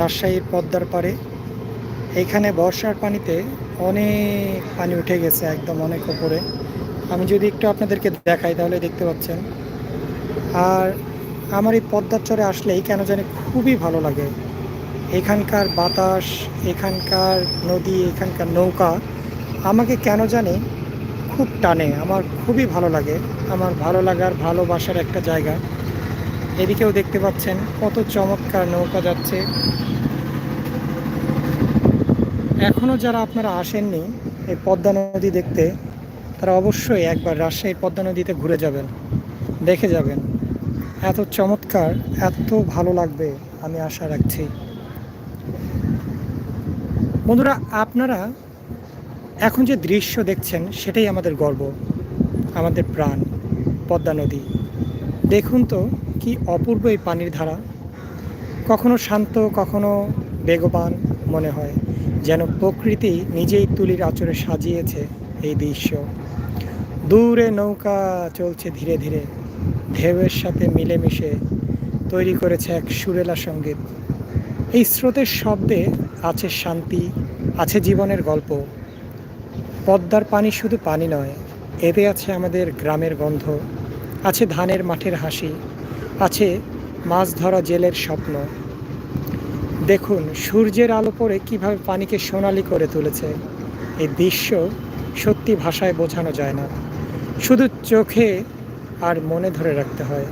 রাজশাহীর পদ্মার পাড়ে। এইখানে বর্ষার পানিতে অনেক পানি উঠে গেছে একদম অনেক ওপরে। আমি যদি একটু আপনাদেরকে দেখাই তাহলে দেখতে পাচ্ছেন। আর আমার এই পদ্মার চরে আসলেই কেন জানি খুবই ভালো লাগে। এখানকার বাতাস, এখানকার নদী, এখানকার নৌকা আমাকে কেন জানি খুব টানে। আমার খুবই ভালো লাগে। আমার ভালো লাগার, ভালোবাসার একটা জায়গা। এদিকেও দেখতে পাচ্ছেন কত চমৎকার নৌকা যাচ্ছে। এখনও যারা আপনারা আসেননি এই পদ্মা নদী দেখতে, তারা অবশ্যই একবার রাজশাহীর পদ্মা নদীতে ঘুরে যাবেন, দেখে যাবেন। এত চমৎকার, এত ভালো লাগবে, আমি আশা রাখছি। বন্ধুরা, আপনারা এখন যে দৃশ্য দেখছেন, সেটাই আমাদের গর্ব, আমাদের প্রাণ, পদ্মা নদী। দেখুন তো, কি অপূর্ব এই পানির ধারা। কখনো শান্ত, কখনো বেগবান মনে হয়। যেন প্রকৃতি নিজেই তুলির আচরে সাজিয়েছে এই দৃশ্য। দূরে নৌকা চলছে ধীরে ধীরে, ঢেউয়ের সাথে মিলেমিশে তৈরি করেছে এক সুরেলা সংগীত। এই স্রোতের শব্দে আছে শান্তি, আছে জীবনের গল্প। পদ্মার পানি শুধু পানি নয়, এতে আছে আমাদের গ্রামের গন্ধ, আছে ধানের মাঠের হাসি, আছে মাছ ধরা জেলের স্বপ্ন। দেখুন, সূর্যের আলো পরে কীভাবে পানিকে সোনালি করে তুলেছে। এই দৃশ্য সত্যি ভাষায় বোঝানো যায় না। শুধু চোখে আর মনে ধরে রাখতে হয়।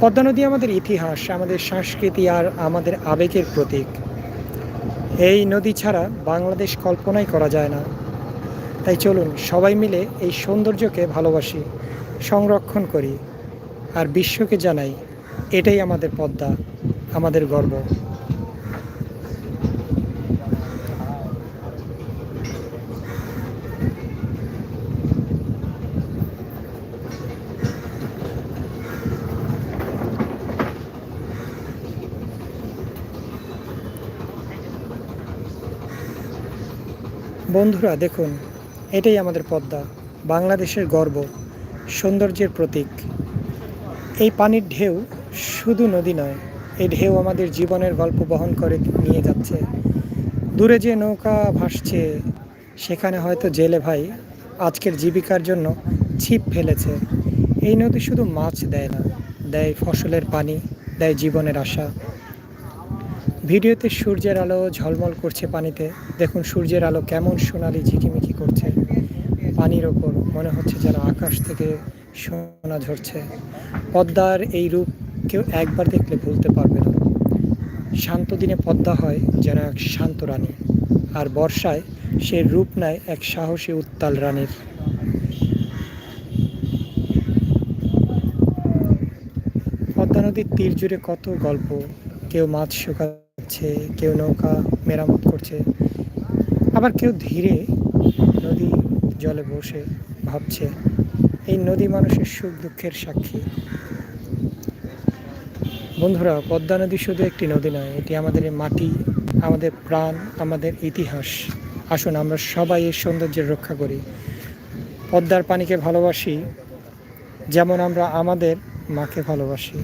পদ্মা নদী আমাদের ইতিহাস, আমাদের সংস্কৃতি আর আমাদের আবেগের প্রতীক। এই নদী ছাড়া বাংলাদেশ কল্পনাই করা যায় না। তাই চলুন, সবাই মিলে এই সৌন্দর্যকে ভালোবাসি, সংরক্ষণ করি আর বিশ্বকে জানাই, এটাই আমাদের পদ্মা, আমাদের গর্ব। বন্ধুরা, দেখুন, এটাই আমাদের পদ্মা, বাংলাদেশের গর্ব, সৌন্দর্যের প্রতীক। এই পানির ঢেউ শুধু নদী নয়, এই ঢেউ আমাদের জীবনের গল্প বহন করে নিয়ে যাচ্ছে। দূরে যে নৌকা ভাসছে, সেখানে হয়তো জেলে ভাই আজকের জীবিকার জন্য ছিপ ফেলেছে। এই নদী শুধু মাছ দেয় না, দেয় ফসলের পানি, দেয় জীবনের আশা। ভিডিওতে সূর্যের আলো ঝলমল করছে পানিতে। দেখুন সূর্যের আলো কেমন সোনালি ঝিকিমিকি করছে। পানির ওপর মনে হচ্ছে যেন আকাশ থেকে সোনা ঝরছে। পদ্মার এই রূপ কেউ একবার দেখলে ভুলতে পারবে না। শান্ত দিনে পদ্মা হয় যেন এক শান্ত রানী, আর বর্ষায় সে রূপ নেয় এক সাহসী উত্তাল রানীর। পদ্মা নদীর তীর জুড়ে কত গল্প কেউ মাছ শুকাচ্ছে, কেউ নৌকা মেরামত করছে। আবার কেউ ধীরে নদী জলে বসে ভাবছে। এই নদী মানুষের সুখ দুঃখের সাক্ষী। বন্ধুরা, পদ্মা নদী শুধু একটি নদী নয়, এটি আমাদের মাটি, আমাদের প্রাণ, আমাদের ইতিহাস। আসুন, আমরা সবাই এই সৌন্দর্যের রক্ষা করি। পদ্মার পানিকে ভালোবাসি, যেমন আমরা আমাদের মাকে ভালোবাসি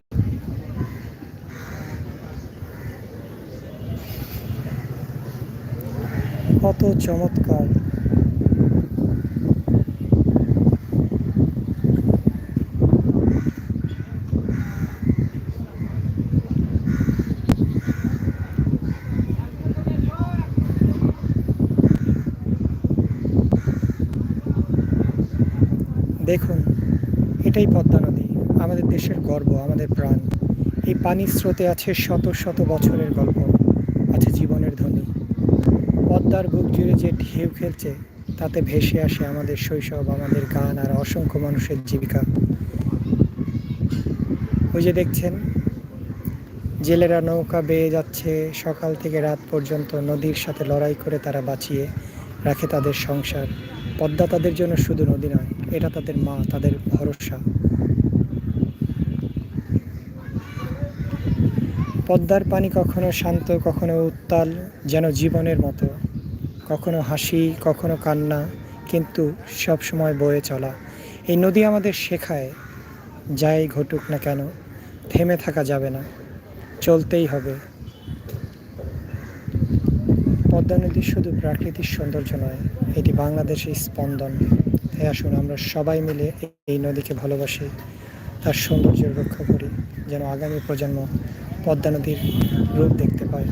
কত চমৎকার। দেখুন, এটাই পদ্মা নদী, আমাদের দেশের গর্ব, আমাদের প্রাণ। এই পানির স্রোতে আছে শত শত বছরের গল্প, আছে জীবনের ধ্বনি। পদ্মার বুক জুড়ে যে ঢেউ খেলছে, তাতে ভেসে আসে আমাদের শৈশব, আমাদের গান আর অসংখ্য মানুষের জীবিকা। ওই যে দেখছেন, জেলেরা নৌকা বেয়ে যাচ্ছে, সকাল থেকে রাত পর্যন্ত নদীর সাথে লড়াই করে তারা বাঁচিয়ে রাখে তাদের সংসার। পদ্মা তাদের জন্য শুধু নদী নয়, এটা তাদের মা, তাদের ভরসা। পদ্মার পানি কখনো শান্ত, কখনো উত্তাল, যেন জীবনের মতো। কখনো হাসি, কখনো কান্না, কিন্তু সব সময় বয়ে চলা। এই নদী আমাদের শেখায়, যাই ঘটুক না কেন, থেমে থাকা যাবে না, চলতেই হবে। পদ্মা নদী শুধু প্রাকৃতিক সৌন্দর্য নয়, এটি বাংলাদেশের স্পন্দন। তাই আসুন আমরা সবাই মিলে এই নদীকে ভালোবাসি, তার সৌন্দর্য রক্ষা করি, যেন আগামী প্রজন্ম পদ্মা নদীর রূপ দেখতে পায়।